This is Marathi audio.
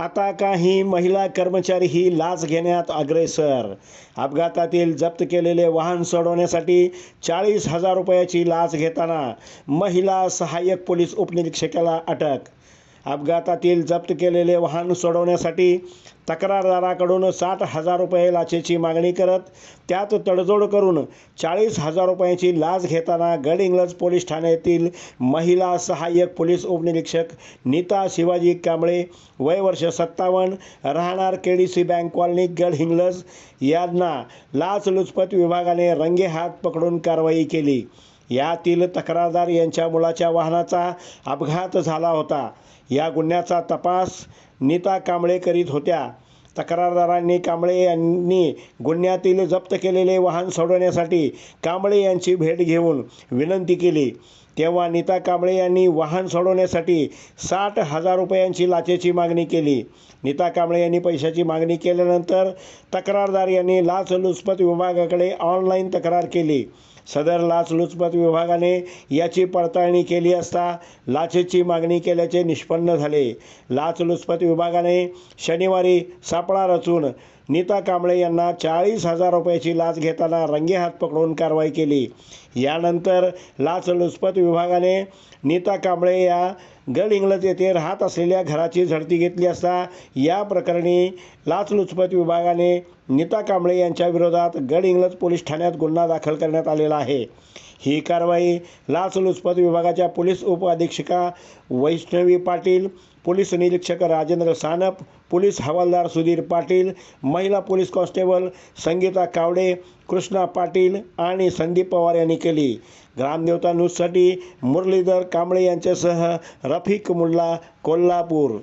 आता काही महिला कर्मचारी ही लाच घेण्यात अग्रेसर. अपघातातील जप्त केलेले वाहन सोडवण्यासाठी चाळीस हजार रुपयाची लाच घेताना महिला सहाय्यक पोलीस उपनिरीक्षकाला अटक अपघातातील जप्त केलेले वाहन सोडवण्यासाठी तक्रारदाराकडून साठ हजार रुपये लाचेची मागणी करत त्यात तडजोड करून चाळीस हजार रुपयांची लाच घेताना गडहिंग्लज पोलीस ठाण्यातील महिला सहाय्यक पोलीस उपनिरीक्षक नीता शिवाजी कांबळे वय वर्ष सत्तावन्न राहणार K D C bank colony Gadhinglaj यांना लाचलुचपत विभागाने रंगेहात पकडून कारवाई केली. यातील तक्रारदार यांच्या मुलाच्या वाहनाचा अपघात झाला होता. या गुन्ह्याचा तपास नीता कांबळे करीत होत्या. तक्रारदारांनी कांबळे यांनी गुन्ह्यातील जप्त केलेले वाहन सोडवण्यासाठी कांबळे यांची भेट घेऊन विनंती केली. तेव्हा नीता कांबळे यांनी वाहन सोडवण्यासाठी साठ हजार रुपयांची लाचेची मागणी केली. नीता कांबळे यांनी पैशाची मागणी केल्यानंतर तक्रारदार यांनी लाचलुचपत विभागाकडे ऑनलाईन तक्रार केली. सदर लाचलुचपत विभागाने याची पडताळणी केली असता लाचेची मागणी केल्याचे निष्पन्न झाले. लाचलुचपत विभागाने शनिवारी सापळा रचून नीता कांबळे यांना चाळीस हजार रुपयाची लाच घेताना रंगेहात पकडून कारवाई केली. यानंतर लाचलुचपत विभागाने नीता कांबळे या गड इंग्लज येथे राहत असलेल्या घराची झडती घेतली असता या प्रकरणी लाचलुचपत विभागाने नीता कांबळे यांच्या विरोधात गड इंग्लज पोलीस ठाण्यात गुन्हा दाखल करण्यात आलेला आहे. ही कारवाई लाचलुचपत विभागाच्या पोलीस उपअधीक्षिका वैष्णवी पाटील पोलीस निरीक्षक राजेंद्र सानप पोलीस हवालदार सुधीर पाटील महिला पोलीस कॉन्स्टेबल संगीता कावडे कृष्णा पाटील आणि संदीप पवार यांनी केली. ग्रामदेवता न्यूजसाठी मुरलीधर कांबळे यांच्यासह रफिक मुल्ला कोल्हापूर.